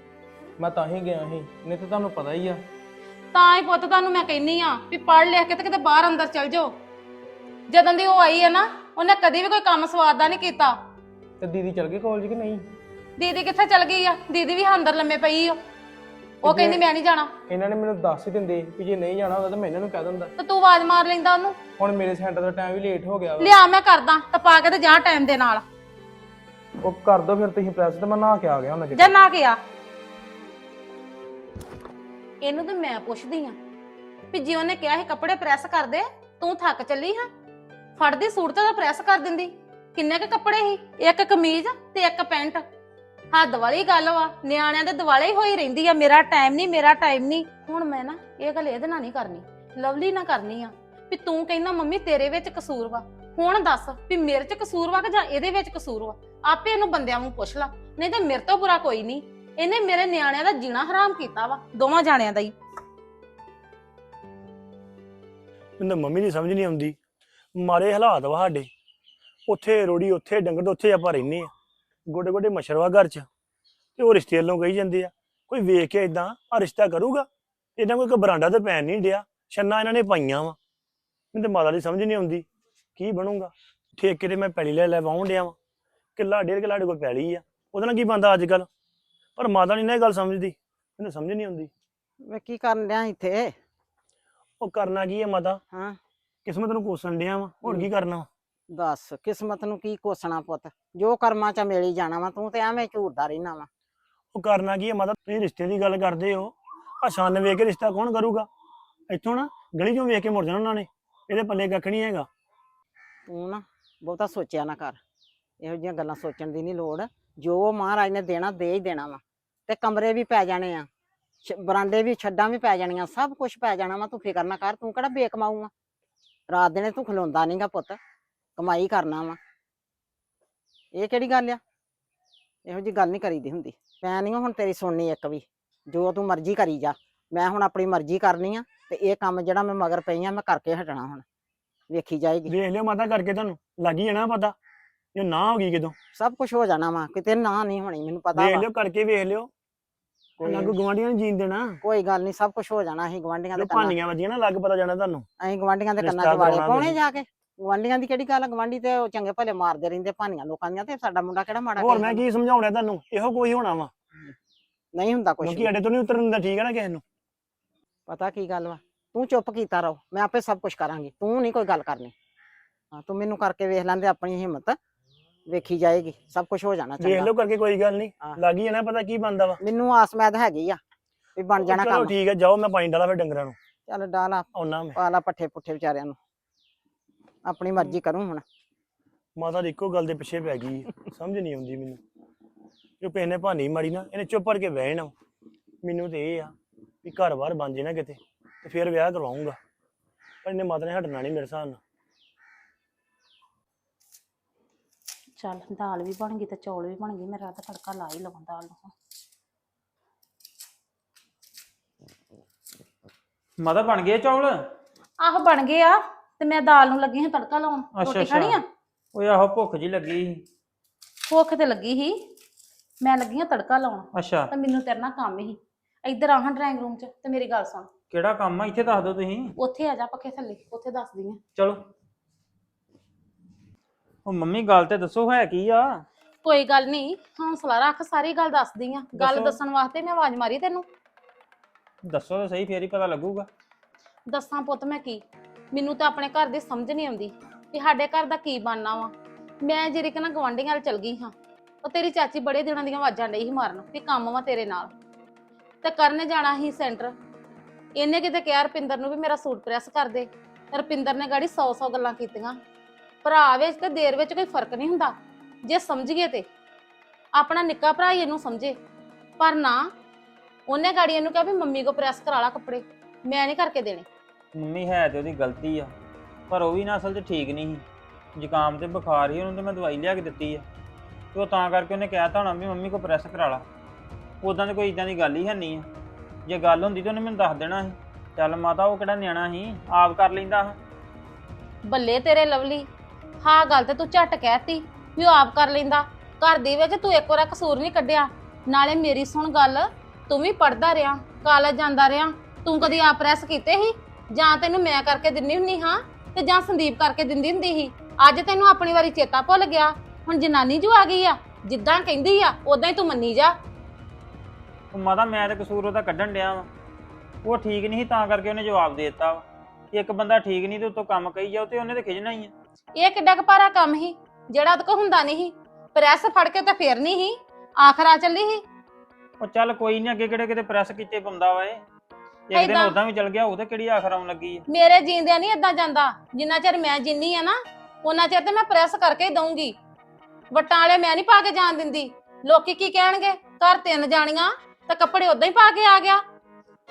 ਮੈਂ ਤਾਂ ਹੀ ਗਿਆ ਸੀ। ਨਹੀਂ ਤਾਂ ਤੁਹਾਨੂੰ ਪਤਾ ਹੀ ਆ। ਤਾਂ ਹੀ ਪੁੱਤ ਤੁਹਾਨੂੰ ਮੈਂ ਕਹਿੰਨੀ ਆ ਵੀ ਪੜ੍ਹ ਲਿਖ ਕੇ ਤੇ ਕਿਤੇ ਬਾਹਰ ਅੰਦਰ ਚਲ ਜਾਓ। ਜਦੋਂ ਦੀ ਉਹ ਆਈ ਹੈ ਨਾ ਉਹਨੇ ਕਦੀ ਵੀ ਕੋਈ ਕੰਮ ਸਵਾਦ ਦਾ ਨਹੀਂ ਕੀਤਾ। ਤੇ ਦੀਦੀ ਚਲ ਗਏ ਕਾਲਜ ਕਿ ਨਹੀਂ? ਦੀਦੀ ਕਿੱਥੇ ਚਲ ਗਈ ਆ? ਦੀਦੀ ਵੀ ਅੰਦਰ ਲੰਮੇ ਪਈ ਓ। ਉਹ ਕਹਿੰਦੀ ਮੈਂ ਨਹੀਂ ਜਾਣਾ। ਇਹਨਾਂ ਨੇ ਮੈਨੂੰ ਦੱਸ ਹੀ ਦਿੰਦੇ ਵੀ ਜੇ ਨਹੀਂ ਜਾਣਾ ਹੁੰਦਾ ਤਾਂ ਮੈਂ ਇਹਨਾਂ ਨੂੰ ਕਹਿ ਦਿੰਦਾ। ਤੇ ਤੂੰ ਆਵਾਜ਼ ਮਾਰ ਲੈਂਦਾ ਉਹਨੂੰ। ਹੁਣ ਮੇਰੇ ਸੈਂਟਰ ਦਾ ਟਾਈਮ ਵੀ ਲੇਟ ਹੋ ਗਿਆ ਵਾ। ਲਿਆ ਮੈਂ ਕਰਦਾ ਟਪਾ ਕੇ ਤੇ ਜਾ ਟਾਈਮ ਦੇ ਨਾਲ। ਉਹ ਕਰ ਦੋ ਫਿਰ ਤੁਸੀਂ ਪ੍ਰੈਸ ਤੇ ਮੈਂ ਨਹਾ ਕੇ ਆ ਗਿਆ ਹੁਣ ਜਾਂ ਨਾ ਗਿਆ ਇਹਨੂੰ ਤੇ ਮੈਂ ਪੁੱਛਦੀ ਆ ਵੀ ਜੇ ਉਹਨੇ ਕਿਹਾ ਸੀ ਕੱਪੜੇ ਪ੍ਰੈਸ ਕਰ ਦੇ ਤੂੰ ਥੱਕ ਚੱਲੀ ਹਾਂ? ਫੜਦੀ ਸੂਟ ਤੇ ਪ੍ਰੈਸ ਕਰ ਦਿੰਦੀ। ਕਿੰਨੇ ਕ ਕੱਪੜੇ ਸੀ? ਇੱਕ ਕਮੀਜ਼ ਤੇ ਇੱਕ ਪੈਂਟ। ਹੱਦ ਵਾਲੀ ਗੱਲ ਵਾ, ਨਿਆਣਿਆਂ ਦੇ ਦਿਵਾਲੇ ਹੀ ਹੋਈ ਰਹਿੰਦੀ ਆ। ਮੇਰਾ ਟਾਈਮ ਨਹੀਂ ਮੇਰਾ ਟਾਈਮ ਨਹੀਂ ਹੁਣ ਮੈਂ ਨਾ ਇਹ ਗੱਲ ਇਹਦੇ ਨਾਲ ਨਹੀਂ ਕਰਨੀ। ਲਵਲੀ ਨਾਲ ਕਰਨੀ ਆ ਵੀ ਤੂੰ ਕਹਿੰਦਾ, ਮੰਮੀ, ਤੇਰੇ ਵਿੱਚ ਕਸੂਰ ਵਾ। ਹੁਣ ਦੱਸ ਵੀ ਮੇਰੇ 'ਚ ਕਸੂਰ ਵਾ ਕਿ ਜਾਂ ਇਹਦੇ ਵਿੱਚ ਕਸੂਰ ਵਾ? ਆਪੇ ਇਹਨੂੰ ਬੰਦਿਆਂ ਨੂੰ ਪੁੱਛ ਲਾ। ਨਹੀਂ ਤੇ ਮੇਰੇ ਤੋਂ ਬੁਰਾ ਕੋਈ ਨਹੀਂ। ਇਹਨੇ ਮੇਰੇ ਨਿਆਣਿਆਂ ਦਾ ਜੀਣਾ ਹਰਾਮ ਕੀਤਾ ਵਾ, ਦੋਵਾਂ ਜਾਣਿਆਂ ਦਾ ਹੀ। ਮੈਨੂੰ ਤਾਂ ਮੰਮੀ ਦੀ ਸਮਝ ਨਹੀਂ ਆਉਂਦੀ। ਮਾਰੇ ਹਾਲਾਤ ਵਾ ਸਾਡੇ। ਉੱਥੇ ਰੋੜੀ ਉੱਥੇ ਡੰਗਰ ਉੱਥੇ ਆਪਾਂ ਰਹਿੰਦੇ ਆ ਗੋਡੇ ਗੋਡੇ ਮਛਰਵਾ ਘਰ ਚ। ਤੇ ਉਹ ਰਿਸ਼ਤੇ ਵੱਲੋਂ ਕਹੀ ਜਾਂਦੇ ਆ ਕੋਈ ਵੇਖ ਕੇ ਇਦਾਂ ਆ ਰਿਸ਼ਤਾ ਕਰੂਗਾ? ਇਹਨਾਂ ਕੋਈ ਬਰਾਂਡਾ ਤੇ ਪੈਣ ਨਹੀਂ ਡਿਆ। ਛੰਨਾ ਇਹਨਾਂ ਨੇ ਪਾਈਆਂ ਵਾ। ਮੈਨੂੰ ਤੇ ਮਾਤਾ ਦੀ ਸਮਝ ਨਹੀਂ ਆਉਂਦੀ ਕੀ ਬਣੂਗਾ? ਠੇਕੇ ਤੇ ਮੈਂ ਪੈਲੀ ਲੈ ਲੈ ਵਾਉਣ ਡਿਆ ਵਾ। ਕਿੱਲਾ ਡੇਢ ਕਿੱਲਾ ਸਾਡੇ ਕੋਲ ਪੈਲੀ ਆ। ਉਹਦੇ ਨਾਲ ਕੀ ਬੰਦਾ ਅੱਜ ਕੱਲ ਪਰ ਮਾਤਾ ਨਹੀਂ ਨਾ ਇਹ ਗੱਲ ਸਮਝਦੀ। ਮੈਨੂੰ ਸਮਝ ਨਹੀਂ ਆਉਂਦੀ। ਵੇ ਕੀ ਕਰਨ ਡਿਆ ਇੱਥੇ? ਉਹ ਕਰਨਾ ਕੀ ਹੈ ਮਾਤਾ? ਹਾਂ। ਕਿਸਮਤ ਨੂੰ ਕੋਸਣ ਡਿਆ ਵਾ? ਹੋਰ ਕੀ ਕਰਨਾ? ਦੱਸ ਕਿਸਮਤ ਨੂੰ ਕੀ ਕੋਸਣਾ ਪੁੱਤ? ਜੋ ਕਰਮਾਂ ਚ ਮਿਲ ਹੀ ਜਾਣਾ ਵਾ ਤੂੰ ਤੇ ਐਵੇਂ ਝੂਰਦਾ ਰਹਿਣਾ ਵਾ। ਉਹ ਕਰਨਾ ਕੀ ਹੈ ਮਾਤਾ? ਤੁਸੀਂ ਰਿਸ਼ਤੇ ਦੀ ਗੱਲ ਕਰਦੇ ਹੋ। ਆ ਛੰਨ ਵੇਖ ਕੇ ਰਿਸ਼ਤਾ ਕੌਣ ਕਰੂਗਾ? ਇੱਥੋਂ ਨਾ ਗਲੀ ਚੋਂ ਵੇਖ ਕੇ ਮੁੜ ਜਾਣਾ ਉਹਨਾਂ ਨੇ। ਇਹਦੇ ਪੱਲੇ ਕੱਖ ਨਹੀਂ ਹੈਗਾ। ਤੂੰ ਨਾ ਬਹੁਤਾ ਸੋਚਿਆ ਨਾ ਕਰ। ਇਹੋ ਜਿਹੀਆਂ ਗੱਲਾਂ ਸੋਚਣ ਦੀ ਨਹੀਂ ਲੋੜ। ਜੋ ਮਹਾਰਾਜ ਨੇ ਦੇਣਾ ਦੇ ਹੀ ਦੇਣਾ ਵਾ। ਤੇ ਕਮਰੇ ਵੀ ਪੈ ਜਾਣੇ ਆ। ਛ- ਬਰਾਂਡੇ ਵੀ ਛੱਡਾਂ ਵੀ ਪੈ ਜਾਣੀਆਂ। ਸਭ ਕੁਝ ਪੈ ਜਾਣਾ ਵਾ। ਤੂੰ ਫਿਕਰ ਨਾ ਕਰ ਤੂੰ ਕਿਹੜਾ ਬੇਕਮਾਊ ਆ ਰਾਤ ਦਿਨੇ ਤੂੰ ਖਲੋਂਦਾ ਨਹੀਂਗਾ ਪੁੱਤ ਕਮਾਈ ਕਰਨਾ ਵਾ। ਇਹ ਕਿਹੜੀ ਗੱਲ ਆ? ਇਹੋ ਜੀ ਗੱਲ ਨਹੀਂ ਕਰੀਦੀ ਹੁੰਦੀ। ਮੈਂ ਨਹੀਂ ਹੁਣ ਤੇਰੀ ਸੁਣਨੀ ਇੱਕ ਵੀ ਜੋ ਤੂੰ ਮਰਜ਼ੀ ਕਰੀ ਜਾ। ਮੈਂ ਹੁਣ ਆਪਣੀ ਮਰਜ਼ੀ ਕਰਨੀ ਆ ਤੇ ਇਹ ਕੰਮ ਜਿਹੜਾ ਮੈਂ ਮਗਰ ਪਈ ਆ ਮੈਂ ਕਰਕੇ ਹਟਣਾ ਹੁਣ। ਵੇਖੀ ਜਾਏਗੀ। ਵੇਖ ਲਿਓ ਮਾਤਾ ਕਰਕੇ ਤੁਹਾਨੂੰ ਲੱਗ ਹੀ ਜਾਣਾ ਪਤਾ। ਜੇ ਨਾ ਹੋ ਗਈ ਕਿਦੋਂ। ਸਭ ਕੁਝ ਹੋ ਜਾਣਾ ਵਾ ਕਿਤੇ ਨਾ ਨਹੀਂ ਹੋਣੀ ਮੈਨੂੰ ਪਤਾ ਵੇਖ ਵਾ। ਲਿਓ ਕਰਕੇ ਵੇਖ ਲਿਓ। ਕੋਈ ਲੱਗ ਗਵਾਂਢੀਆਂ ਨੂੰ ਜੀਣ ਦੇਣਾ। ਕੋਈ ਗੱਲ ਨਹੀਂ ਸਭ ਕੁਝ ਹੋ ਜਾਣਾ ਅਸੀਂ ਗਵਾਂਢੀਆਂ ਦੇ ਕੰਨਾਂ ਭਾਨੀਆਂ ਵੱਜੀਆਂ ਨਾ ਲੱਗ ਪਤਾ ਜਾਣਾ ਤੁਹਾਨੂੰ। ਅਸੀਂ ਗਵਾਂਢੀਆਂ ਦੇ ਕੰਨਾਂ 'ਚ ਵਾਲੇ ਪਾਉਣੇ। ਜਾ ਕੇ? ਗਵਾਂਢੀਆਂ ਦੀ ਕਿਹੜੀ ਗੱਲ ਆ? ਗਵਾਂਢੀ ਤੇ ਉਹ ਚੰਗੇ ਭਲੇ ਮਾਰਦੇ ਰਹਿੰਦੇ ਭਾਨੀਆਂ ਲੋਕਾਂ ਦੀਆਂ ਤੇ ਸਾਡਾ ਮੁੰਡਾ ਕਿਹੜਾ ਮਾੜਾ ਹੋਰ ਮੈਂ? ਕੀ ਸਮਝਾਉਣਾ ਤੁਹਾਨੂੰ? ਇਹੋ ਕੋਈ ਹੋਣਾ ਵਾ। ਨਹੀਂ ਹੁੰਦਾ ਕੁਝ ਕਿਉਂਕਿ ਅੜੇ ਤੋਂ ਨਹੀਂ ਉਤਰਨ ਦਿੰਦਾ ਠੀਕ ਹੈ ਨਾ ਕਿਸੇ ਨੂੰ। ਪਤਾ ਕੀ ਗੱਲ ਵਾ? ਤੂੰ ਚੁੱਪ ਕੀਤਾ ਰਹੋ ਮੈਂ ਆਪੇ ਸਭ ਕੁਝ ਕਰਾਂਗੀ। ਤੂੰ ਨਹੀਂ ਕੋਈ ਗੱਲ ਕਰਨੀ। ਹਾਂ ਤੂੰ ਮੈਨੂੰ ਕਰਕੇ ਵੇਖ ਲੈਂਦੇ ਆਪਣੀ ਹਿੰਮਤ। ਵੇਖੀ ਜਾਏਗੀ ਸਭ ਕੁਝ ਹੋ ਜਾਣਾ ਵੇਖ ਚੰਗਾ। ਲਿਓ ਕਰਕੇ ਕੋਈ ਗੱਲ ਨਹੀਂ। ਲੱਗ ਹੀ ਜਾਣਾ ਪਤਾ ਕੀ ਬੰਦਾ ਵਾ। ਮੈਨੂੰ ਆਸ ਮੈਦ ਹੈਗੀ ਆ ਵੀ ਬਣ ਜਾਣਾ ਚਲੋ ਕੰਮ। ਠੀਕ ਹੈ ਜਾਓ ਮੈਂ ਪਾਣੀ ਡਾਲਾ ਫਿਰ ਡੰਗਰਾਂ ਨੂੰ। ਚੱਲ ਡਾਲਾ ਆਉਣਾ ਮੈਂ। ਪਾਲਾ ਪੱਠੇ ਪੁੱਠੇ ਵਿਚਾਰਿਆਂ ਨੂੰ। ਆਪਣੀ ਮਰਜ਼ੀ ਕਰੂੰ ਹੁਣ। ਮਾਤਾ ਦੀ ਇੱਕੋ ਗੱਲ ਦੇ ਪਿੱਛੇ ਪੈ ਗਈ ਹੈ। ਸਮਝ ਨਹੀਂ ਆਉਂਦੀ ਮੈਨੂੰ। ਜੋ ਕਿਸੇ ਨੇ ਭਾਨੀ ਮਾਰੀ ਨਾ ਇਹਨੇ ਚੁੱਪ ਕਰਕੇ ਬਹਿ ਜਾਣਾ। ਮੈਨੂੰ ਤੇ ਇਹ ਆ ਵੀ ਘਰ-ਬਾਰ ਬਣ ਜੇ ਨਾ ਕਿਤੇ ਤੇ ਫਿਰ ਵਿਆਹ ਕਰਵਾਉਂਗਾ। ਪਰ ਇਹਨੇ ਮਾਤਾ ਨੇ ਹਟਣਾ ਨਹੀਂ ਮੇਰੇ ਹਿਸਾਬ ਨਾਲ। ਚੱਲ ਦਾਲ ਵੀ ਬਣ ਗਈ ਤੇ ਚੌਲ ਵੀ ਬਣ ਗਏ ਮੇਰਾ ਤਾਂ ਤੜਕਾ ਲਾ ਹੀ ਲਵਾਂ ਦਾਲ ਨੂੰ। ਮਾਤਾ ਬਣ ਗਏ ਚੌਲ? ਆਹ ਬਣ ਗਏ ਆ ਤੇ ਮੈਂ ਦਾਲ ਨੂੰ ਲੱਗੀ ਹਾਂ ਤੜਕਾ ਲਾਉਣ। ਰੋਟੀ ਖਾਣੀ ਆ। ਓਏ ਆਹੋ ਭੁੱਖ ਜੀ ਲੱਗੀ ਸੀ। ਭੁੱਖ ਤੇ ਲੱਗੀ ਸੀ। ਮੈਂ ਲੱਗੀ ਹਾਂ ਤੜਕਾ ਲਾਉਣ। ਅੱਛਾ। ਤੇ ਮੈਨੂੰ ਤੇਰੇ ਨਾਲ ਕੰਮ ਹੀ ਇੱਧਰ ਆਹਾਂ ਡਰਾਇੰਗ ਰੂਮ 'ਚ ਤੇ ਮੇਰੀ ਗੱਲ ਸੁਣ। ਕਿਹੜਾ ਕੰਮ ਆ? ਇੱਥੇ ਦੱਸ ਦਿਓ ਤੁਸੀਂ। ਉੱਥੇ ਆ ਜਾ ਪੱਖੇ ਥੱਲੇ ਉੱਥੇ ਦੱਸਦੀ ਆ ਚਲੋ। ਉਹ ਮੰਮੀ ਗੱਲ ਤੇ ਦੱਸੋ ਹੈ ਕੀ ਆ? ਕੋਈ ਗੱਲ ਨਹੀਂ ਹੌਸਲਾ ਰੱਖ ਸਾਰੀ ਗੱਲ ਦੱਸਦੀ ਆ। ਗੱਲ ਦੱਸੋ। ਦੱਸਣ ਵਾਸਤੇ ਮੈਂ ਆਵਾਜ਼ ਮਾਰੀ ਤੈਨੂੰ। ਦੱਸੋ ਤਾਂ ਸਹੀ ਫੇਰ ਹੀ ਪਤਾ ਲੱਗੂਗਾ। ਦੱਸਾਂ ਪੁੱਤ ਮੈਂ ਕੀ? ਮੈਨੂੰ ਤਾਂ ਆਪਣੇ ਘਰ ਦੀ ਸਮਝ ਨਹੀਂ ਆਉਂਦੀ ਕਿ ਸਾਡੇ ਘਰ ਦਾ ਕੀ ਬਣਨਾ ਵਾ। ਮੈਂ ਜਿਹੜੇ ਕਿ ਨਾ ਗਵਾਂਢੀਆਂ ਵੱਲ ਚਲ ਗਈ ਹਾਂ ਉਹ ਤੇਰੀ ਚਾਚੀ ਬੜੇ ਦਿਨਾਂ ਦੀਆਂ ਆਵਾਜ਼ਾਂ ਡਈ ਸੀ ਮਾਰਨ ਵੀ ਕੰਮ ਵਾ ਤੇਰੇ ਨਾਲ। ਤੇ ਕਰਨ ਜਾਣਾ ਸੀ ਸੈਂਟਰ। ਇਹਨੇ ਕਿਤੇ ਕਿਹਾ ਰਪਿੰਦਰ ਨੂੰ ਵੀ ਮੇਰਾ ਸੂਟ ਪ੍ਰੈਸ ਕਰ ਦੇ। ਰਪਿੰਦਰ ਨੇ ਗਾੜੀ 100-100 ਗੱਲਾਂ ਕੀਤੀਆਂ। ਭਰਾ ਵਿੱਚ ਤੇ ਦੇਰ ਵਿੱਚ ਕੋਈ ਫ਼ਰਕ ਨਹੀਂ ਹੁੰਦਾ। ਜੇ ਸਮਝ ਗਏ ਤੇ। ਆਪਣਾ ਨਿੱਕਾ ਭਰਾ ਹੀ ਇਹਨੂੰ ਸਮਝੇ। ਪਰ ਨਾ ਉਹਨੇ ਗਾੜੀ ਇਹਨੂੰ ਕਿਹਾ ਵੀ ਮੰਮੀ ਕੋ ਪ੍ਰੈਸ ਕਰਾ ਲਾ ਕੱਪੜੇ। ਮੈਂ ਨਹੀਂ ਕਰਕੇ ਦੇਣੇ। ਮੰਮੀ ਹੈ ਤੇ ਉਹਦੀ ਗਲਤੀ ਆ ਪਰ ਉਹ ਵੀ ਨਾ ਅਸਲ 'ਚ ਠੀਕ ਨਹੀਂ ਸੀ। ਜ਼ੁਕਾਮ ਤੇ ਬੁਖਾਰ ਸੀ ਉਹਨੂੰ ਤੇ ਮੈਂ ਦਵਾਈ ਲਿਆ ਕੇ ਦਿੱਤੀ ਆ। ਤੇ ਉਹ ਤਾਂ ਕਰਕੇ ਉਹਨੇ ਕਹਿਤਾ ਹੋਣਾ ਵੀ ਮੰਮੀ ਕੋ ਪ੍ਰੈਸ ਕਰਾ ਲਾ। ਉਦਾਂ ਤੇ ਕੋਈ ਇਦਾਂ ਦੀ ਗੱਲ ਹੀ ਹੈ ਨਹੀਂ ਆ। ਜੇ ਗੱਲ ਹੁੰਦੀ ਤਾਂ ਉਹਨੇ ਮੈਨੂੰ ਦੱਸ ਦੇਣਾ ਸੀ। ਚੱਲ ਮਾਤਾ ਉਹ ਕਿਹੜਾ ਨਿਆਣਾ ਸੀ? ਆਪ ਕਰ ਲੈਂਦਾ। ਬੱਲੇ ਤੇਰੇ ਲਵਲੀ। ਹਾਂ, ਗੱਲ ਤੇ ਤੂੰ ਝੱਟ ਕਹਿਤੀ ਵੀ ਉਹ ਆਪ ਕਰ ਲੈਂਦਾ। ਘਰ ਦੇ ਵਿੱਚ ਤੂੰ ਇੱਕ ਵਾਰ ਕਸੂਰ ਨਹੀਂ ਕੱਢਿਆ। ਨਾਲੇ ਮੇਰੀ ਸੁਣ ਗੱਲ, ਤੂੰ ਵੀ ਪੜਦਾ ਰਿਹਾ ਕਾਲਜ ਜਾਂਦਾ ਰਿਹਾ, ਤੂੰ ਕਦੀ ਆਪ ਪ੍ਰੈਸ ਕੀਤੇ ਸੀ? ਜਾਂ ਤੈਨੂੰ ਮੈਂ ਕਰਕੇ ਦਿੰਦੀ ਹੁੰਨੀ ਹਾਂ ਤੇ ਜਾਂ ਸੰਦੀਪ ਕਰਕੇ ਦਿੰਦੀ ਹੁੰਦੀ ਸੀ? ਅੱਜ ਤੈਨੂੰ ਆਪਣੀ ਵਾਰੀ ਚੇਤਾ ਭੁੱਲ ਗਿਆ। ਹੁਣ ਜਨਾਨੀ ਜੋ ਆ ਗਈ ਆ, ਜਿੱਦਾਂ ਕਹਿੰਦੀ ਆ ਉਦਾਂ ਹੀ ਤੂੰ ਮੰਨੀ ਜਾ। ਉਹ ਮਾਤਾ, ਮੈਂ ਤੇ ਕਸੂਰ ਉਹਦਾ ਕੱਢਣ ਡਿਆ ਵਾ। ਉਹ ਠੀਕ ਨਹੀਂ ਸੀ, ਤਾਂ ਕਰਕੇ ਉਹਨੇ ਜਵਾਬ ਦੇ ਦਿੱਤਾ ਵਾ ਇੱਕ ਬੰਦਾ ਠੀਕ ਨਹੀਂ ਤੇ ਉਤੋਂ ਕੰਮ ਕਹੀ ਜਾਓ ਤੇ ਉਹਨੇ ਤੇ ਖਿਜਣਾ ਹੀ ਆ। ਇਹ ਕਿੱਡਾ ਕੁ ਭਾਰਾ ਕੰਮ ਸੀ ਜਿਹੜਾ ਉਹਦੇ ਹੁੰਦਾ ਨਹੀਂ ਸੀ। ਪ੍ਰੈਸ ਫੜ ਕੇ ਤਾਂ ਫੇਰ ਨਹੀਂ ਸੀ ਆਖਰਾ ਚੱਲੀ ਸੀ। ਉਹ ਚੱਲ ਕੋਈ ਨਹੀਂ ਅੱਗੇ ਕਿਹੜੇ ਕਿਤੇ ਪ੍ਰੈਸ ਕੀਤੇ ਪਾਉਂਦਾ ਵਾ ਇਹ। ਇੱਕ ਦਿਨ ਏਦਾਂ- ਉਦਾਂ ਵੀ ਚਲ ਗਿਆ ਉਹ ਤੇ ਕਿਹੜੀ ਆਖਰ ਆਉਣ ਲੱਗੀ ਆ? ਮੇਰੇ ਜੀਂਦਿਆਂ ਨਹੀਂ ਇਦਾਂ ਜਾਂਦਾ ਜਿੰਨਾ ਚਿਰ ਮੈਂ ਜਿੰਨੀ ਆ ਨਾ ਉਹਨਾਂ ਚਿਰ ਤੇ ਮੈਂ ਪ੍ਰੈਸ ਕਰਕੇ ਹੀ ਦਊਂਗੀ। ਵਟਾਂ ਵਾਲੇ ਮੈਂ ਨਹੀਂ ਪਾ ਕੇ ਜਾਣ ਦਿੰਦੀ। ਲੋਕੀ ਕੀ ਕਹਿਣਗੇ? ਘਰ ਤਿੰਨ ਜਾਣੀਆਂ ਤਾਂ ਕੱਪੜੇ ਉਦਾਂ ਹੀ ਪਾ ਕੇ ਆ ਗਿਆ।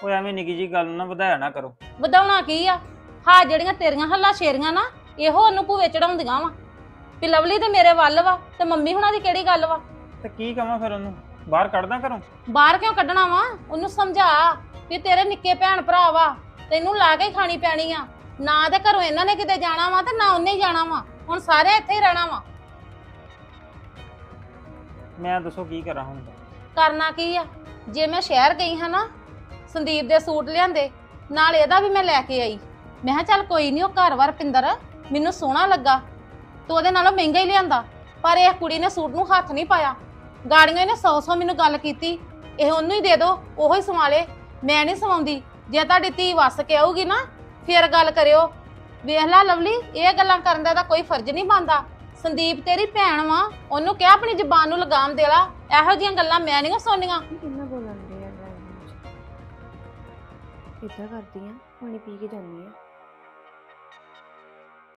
ਉਹ ਐਵੇਂ ਨਿੱਕੀ ਜੀ ਗੱਲ ਨੂੰ ਨਾ ਵਧਾਇਆ ਨਾ ਕਰੋ। ਵਧਾਉਣਾ ਕੀ ਆ? ਹਾਂ ਜਿਹੜੀਆਂ ਤੇਰੀਆਂ ਹੱਲਾ ਸ਼ੇਰੀਆਂ ਨਾ ਇਹੋ ਉਹਨੂੰ ਭੂਵੇ ਚੜਾਉਂਦੀਆਂ ਵਾ। ਵੀ ਲਵਲੀ ਤੇ ਮੇਰੇ ਵੱਲ ਵਾ ਤੇ ਮੰਮੀ ਹੁਣਾਂ ਦੀ ਕਿਹੜੀ ਗੱਲ ਵਾ? ਤੇ ਕੀ ਕਵਾਂ ਫਿਰ ਉਹਨੂੰ? ਬਾਹਰ ਕੱਢਦਾ ਘਰੋਂ? ਬਾਹਰ ਕਿਉਂ ਕੱਢਣਾ ਵਾ? ਉਹਨੂੰ ਸਮਝਾ ਵੀ ਤੇਰੇ ਨਿੱਕੇ ਭੈਣ ਭਰਾ ਵਾ ਤੈਨੂੰ ਲਾ ਕੇ ਹੀ ਖਾਣੀ ਪੈਣੀ ਆ। ਨਾ ਤੇ ਘਰੋਂ ਇਹਨਾਂ ਨੇ ਕਿਤੇ ਜਾਣਾ ਵਾ ਤੇ ਨਾ ਉਹਨੇ ਹੀ ਜਾਣਾ ਵਾ। ਹੁਣ ਸਾਰੇ ਇੱਥੇ ਹੀ ਰਹਿਣਾ ਵਾ। ਮੈਂ ਦੱਸੋ ਕੀ ਕਰਾਂ ਹੁਣ? ਕਰਨਾ ਕੀ ਆ? ਜੇ ਮੈਂ ਸ਼ਹਿਰ ਗਈ ਹਾਂ ਨਾ ਸੰਦੀਪ ਦੇ ਸੂਟ ਲਿਆਂਦੇ ਨਾਲ ਇਹਦਾ ਵੀ ਮੈਂ ਲੈ ਕੇ ਆਈ। ਮੈਂ ਕਿਹਾ ਚੱਲ ਕੋਈ ਨਹੀਂ ਉਹ ਘਰ-ਵਾਰ ਪਿੰਦਰ ਮੈਨੂੰ ਸੋਹਣਾ ਲੱਗਾ। ਤੂੰ ਉਹਦੇ ਨਾਲੋਂ ਮਹਿੰਗਾ ਹੀ ਲਿਆਂਦਾ। ਪਰ ਇਹ ਕੁੜੀ ਨੇ ਸੂਟ ਨੂੰ ਹੱਥ ਨਹੀਂ ਪਾਇਆ। ਗਾੜੀਆਂ ਇਹਨੇ ਸੌ ਸੌ ਮੈਨੂੰ ਗੱਲ ਕੀਤੀ। ਇਹ ਉਹਨੂੰ ਹੀ ਦੇ ਦਿਓ ਉਹੋ ਹੀ ਸਵਾਲੇ ਮੈਂ ਨਹੀਂ ਸਵਾਉਂਦੀ। ਜੇ ਤੁਹਾਡੀ ਧੀ ਵਸ ਕੇ ਆਊਗੀ ਨਾ, ਫੇਰ ਗੱਲ ਕਰਿਓ। ਵੇਖ ਲੈ ਲਵਲੀ, ਇਹ ਗੱਲਾਂ ਕਰਨ ਦਾ ਤਾਂ ਕੋਈ ਫਰਜ਼ ਨਹੀਂ ਬਣਦਾ। ਸੰਦੀਪ ਤੇਰੀ ਭੈਣ ਵਾ, ਉਹਨੂੰ ਕਿਹਾ ਆਪਣੀ ਜ਼ਬਾਨ ਨੂੰ ਲਗਾਮ ਦੇ ਲਾ। ਇਹੋ ਜਿਹੀਆਂ ਗੱਲਾਂ ਮੈਂ ਨਹੀਂ ਸੁਣਨੀਆਂ। ਕਿੰਨਾ ਬੋਲਣ ਦੇ ਆ ਡਰਾਈਵਰ ਇਦਾਂ ਕਰਦੀ ਆ ਪਾਣੀ ਪੀ ਕੇ ਜਾਂਦੀ ਆ।